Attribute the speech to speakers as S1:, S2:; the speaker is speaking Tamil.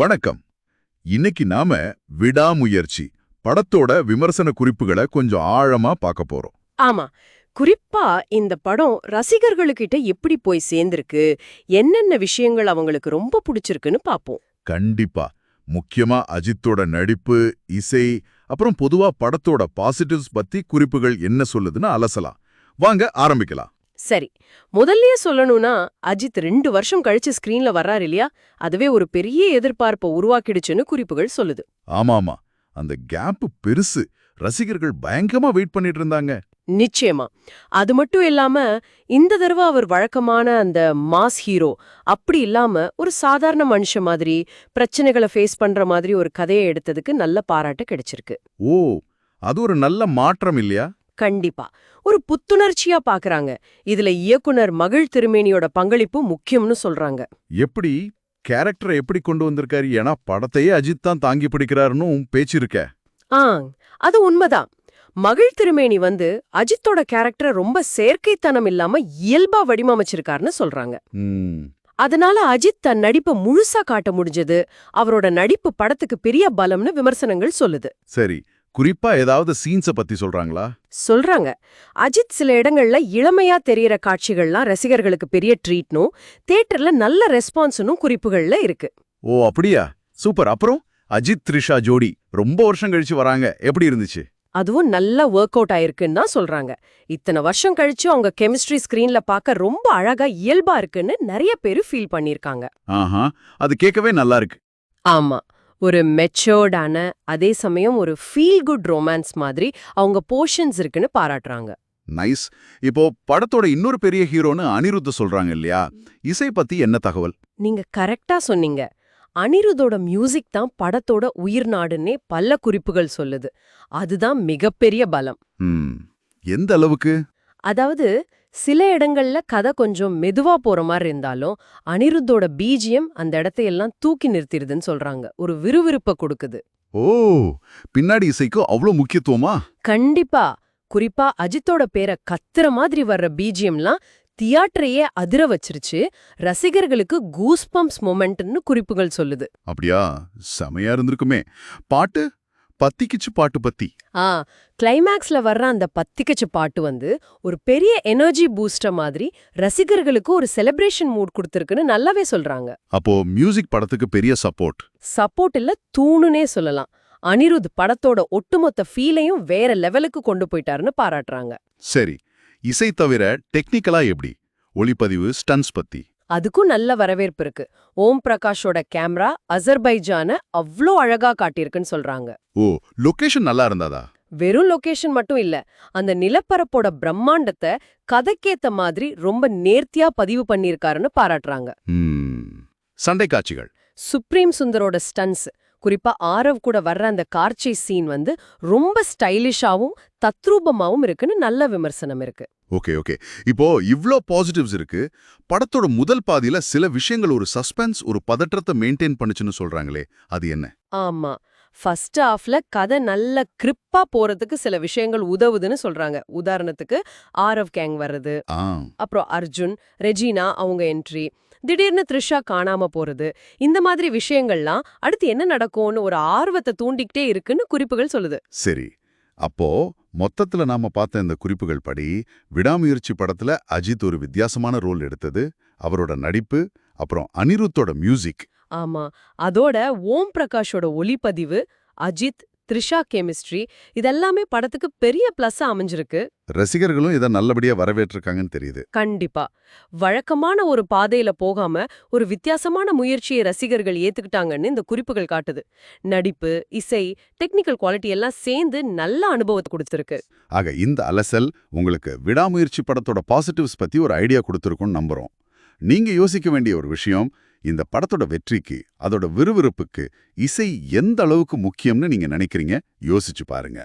S1: வணக்கம். இன்னைக்கு நாம விடாமுயற்சி படத்தோட விமர்சன குறிப்புகளை கொஞ்சம் ஆழமா பார்க்க போறோம்.
S2: ஆமா. குறிப்பா இந்த படம் ரசிகர்களுக்கிட்ட எப்படி போய் சேர்ந்திருக்கு என்னென்ன விஷயங்கள் அவங்களுக்கு ரொம்ப பிடிச்சிருக்குன்னு பாப்போம்
S1: கண்டிப்பா. முக்கியமா அஜித்தோட நடிப்பு இசை அப்புறம் பொதுவா படத்தோட பாசிட்டிவ்ஸ் பத்தி குறிப்புகள் என்ன சொல்லுதுன்னு அலசலாம். வாங்க ஆரம்பிக்கலாம்.
S2: சரி முதல்லயே சொல்லணும்னா அஜித் ரெண்டு வருஷம் கழிச்சு ஸ்கிரீன்ல வர்றாரு இல்லையா? அதுவே ஒரு பெரிய எதிர்பார்ப்பை உருவாக்கிடுச்சுன்னு குறிப்புகள் சொல்லுது.
S1: ஆமாமா. அந்த கேப் பெருசு. ரசிகர்கள் பயங்கரமா வெயிட் பண்ணிட்டு இருந்தாங்க.
S2: நிச்சயமா. அது மட்டும் இல்லாம இந்த தடவை அவர் வழக்கமான அந்த மாஸ் ஹீரோ அப்படி இல்லாம ஒரு சாதாரண மனுஷ மாதிரி பிரச்சனைகளை ஃபேஸ் பண்ற மாதிரி ஒரு கதையை எடுத்ததுக்கு நல்ல பாராட்டு கிடைச்சிருக்கு.
S1: ஓ அது ஒரு நல்ல மாற்றம் இல்லையா?
S2: கண்டிப்பா. ஒரு புத்துணர்ச்சியா பாக்குறாங்க. இதுல இயக்குனர் மகிழ் திருமேனியோட பங்களிப்பு முக்கியம்னு சொல்றாங்க.
S1: எப்படி? கேரக்டரை எப்படி கொண்டு வந்திருக்காரு? ஏன்னா படத்தையே அஜித் தான் தாங்கி பிடிக்கிறாருன்னு பேச்சு இருக்க.
S2: ஆ அது உண்மைதான். மகிழ் திருமேனி வந்து அஜித்தோட கேரக்டரை ரொம்ப செயற்கைத்தனம் இல்லாம இயல்பா வடிவமைச்சிருக்காருன்னு சொல்றாங்க. அதனால அஜித் தன் நடிப்பை முழுசா காட்ட முடிஞ்சது. அவரோட நடிப்பு படத்துக்கு பெரிய பலம்னு விமர்சனங்கள் சொல்லுது.
S1: சரி. குறிப்பா ஏதாவது சீன்ஸ பத்தி சொல்றாங்களா?
S2: சொல்றாங்க. அஜித் சில இடங்கள்ல இளமையா தெரியற காட்சிகள்லாம் ரசிகர்களுக்கு பெரிய ட்ரீட்னும் தியேட்டர்ல நல்ல ரெஸ்பான்ஸ்னும் குறிப்புகள்ல இருக்கு.
S1: ஓ அப்படியா? சூப்பர். அப்புறம் அஜித் த்ரிஷா ஜோடி ரொம்ப வருஷம் கழிச்சு வராங்க. எப்படி இருந்துச்சு?
S2: அதுவும் நல்ல ஒர்க் அவுட் ஆயிருக்குன்னு தான் சொல்றாங்க. இத்தனை வருஷம் கழிச்சு அவங்க கெமிஸ்ட்ரி ஸ்கிரீன்ல பார்க்க ரொம்ப அழகா இயல்பா இருக்குன்னு நிறைய பேரு ஃபீல் பண்ணிருக்காங்க
S1: ஆஹா. அது கேட்கவே நல்லா இருக்கு.
S2: ஆமா. ஒரு மெச்சோர்டான அதே சமயம் ஒரு ஃபீல் குட் ரொமான்ஸ் மாதிரி அவங்க போர்ஷன்ஸ் இருக்குன்னு பாராட்டுறாங்க.
S1: நைஸ் இப்போ படத்தோட இன்னொரு பெரிய ஹீரோன்னு அனிருத்த சொல்றாங்க இல்லையா? இசை பத்தி என்ன தகவல்?
S2: நீங்க கரெக்டா சொன்னீங்க. அனிருத்தோட மியூசிக் தான் படத்தோட உயிர் நாடுன்னே பல குறிப்புகள் சொல்லுது. அதுதான் மிகப்பெரிய பலம்.
S1: எந்த அளவுக்கு?
S2: அதாவது சில இடங்கள்ல கதை கொஞ்சம் மெதுவா போற மாதிரி இருந்தாலும் அனிருத்தோட பீஜியம் அந்த இடத்தையெல்லாம் தூக்கி நிறுத்திடுதுன்னு சொல்றாங்க. ஒரு விறுவிறுப்பை கொடுக்குது.
S1: ஓ பின்னாடி இசைக்கு அவ்வளோ முக்கியத்துவமா?
S2: கண்டிப்பா. குறிப்பா அஜித்தோட பேரை கத்துற மாதிரி வர்ற பீஜியம்லாம் தியேட்டரையே அதிர வச்சிருச்சு. ரசிகர்களுக்கு கூஸ்பம்ப்ஸ் மொமெண்ட்னு குறிப்புகள் சொல்லுது.
S1: அப்படியா? செமையா இருந்திருக்குமே. பாட்டு? பத்திக்கிச்சு பாட்டு பத்தி.
S2: ஆ கிளைமேக்ஸ்ல வர்ற அந்த பத்திக்கச்சு பாட்டு வந்து ஒரு பெரிய எனர்ஜி பூஸ்டர் மாதிரி ரசிகர்களுக்கு ஒரு செலிப்ரேஷன் மூட் கொடுத்துருக்குன்னு நல்லாவே சொல்றாங்க.
S1: அப்போ மியூசிக் படத்துக்கு பெரிய சப்போர்ட்
S2: சப்போர்ட் இல்ல தூணுனே சொல்லலாம். அனிருத் படத்தோட ஒட்டுமொத்த ஃபீலையும் வேற லெவலுக்கு கொண்டு போயிட்டாருன்னு பாராட்டுறாங்க.
S1: சரி இசை தவிர டெக்னிக்கலா எப்படி? ஒளிப்பதிவு ஸ்டன்ஸ் பத்தி.
S2: அதுக்கும் நல்ல வரவேற்பு இருக்கு. ஓம் பிரகாஷோட கேமரா அசர்பைஜான அவ்ளோ அழகா காட்டியிருக்குன்னு சொல்றாங்க.
S1: ஓ லொகேஷன் நல்லா இருந்தாதா?
S2: வெறும் லொகேஷன் மட்டும் இல்ல அந்த நிலப்பரப்போட பிரம்மாண்டத்தை கதைக்கேத்த மாதிரி ரொம்ப நேர்த்தியா பதிவு பண்ணியிருக்காருன்னு பாராட்டுறாங்க.
S1: சண்டை காட்சிகள்.
S2: சுப்ரீம் சுந்தரோட ஸ்டன்ஸ் குறிப்பா ஆரவ் கூட வர்ற அந்த கார்ச்சை சீன் வந்து ரொம்ப ஸ்டைலிஷாவும் தத்ரூபமாவும் இருக்குன்னு நல்ல விமர்சனம் இருக்கு.
S1: ஓகே ஓகே இப்போ இவ்ளோ பாசிட்டிவ்ஸ் இருக்கு. படத்தோட முதல் பாதியில சில விஷயங்கள் ஒரு சஸ்பென்ஸ் ஒரு பதற்றத்தை மெயின்டைன் பண்ணுச்சுன்னு சொல்றாங்களே அது என்ன?
S2: ஆமா. ஃபர்ஸ்ட் ஹாஃப்ல கதை நல்ல கிரிப்பா போறதுக்கு சில விஷயங்கள் உதவுதுன்னு சொல்றாங்க. உதாரணத்துக்கு ஆரவ் கேங் வர்றது.
S1: ஆ.
S2: அப்புறம் அர்ஜுன் ரெஜினா அவங்க என்ட்ரி திடீர்னு த்ரிஷா காணாம போறது. இந்த மாதிரி விஷயங்கள்லாம் அடுத்து என்ன நடக்கும்னு ஒரு ஆர்வத்தை தூண்டிக்கிட்டே இருக்குன்னு குறிப்புகள் சொல்லுது.
S1: சரி. அப்போ மொத்தத்துல நாம பார்த்த இந்த குறிப்புகள் படி விடாமுயற்சி படத்துல அஜித் ஒரு வித்தியாசமான ரோல் எடுத்தது. அவரோட நடிப்பு அப்புறம் அனிருத்தோட மியூசிக்
S2: ஆமா. அதோட ஓம் பிரகாஷோட ஒளிப்பதிவு அஜித் த்ரிஷா கெமிஸ்ட்ரி இதெல்லாமே படத்துக்கு பெரிய பிளஸ்ஸா அமைஞ்சிருக்கு.
S1: ரசிகர்களும் இதை நல்லபடியா வரவேற்றிருக்காங்கன்னு தெரியுது.
S2: கண்டிப்பா. வழக்கமான ஒரு பாதையில போகாம ஒரு வித்தியாசமான முயற்சியை ரசிகர்கள் ஏத்துக்கிட்டாங்கன்னு இந்த குறிப்புகள் காட்டுது. நடிப்பு இசை டெக்னிக்கல் குவாலிட்டி எல்லாம் சேர்ந்து நல்ல அனுபவத்தை கொடுத்திருக்கு.
S1: ஆக இந்த அலசல் உங்களுக்கு விடாமுயற்சி படத்தோட பாசிட்டிவ்ஸ் பத்தி ஒரு ஐடியா கொடுத்துருக்கும்னு நம்புறோம். நீங்க யோசிக்க வேண்டிய ஒரு விஷயம் இந்த படத்தோட வெற்றிக்கு அதோட விறுவிறுப்புக்கு இசை எந்த அளவுக்கு முக்கியம்னு நீங்க நினைக்கிறீங்க? யோசிச்சு பாருங்க.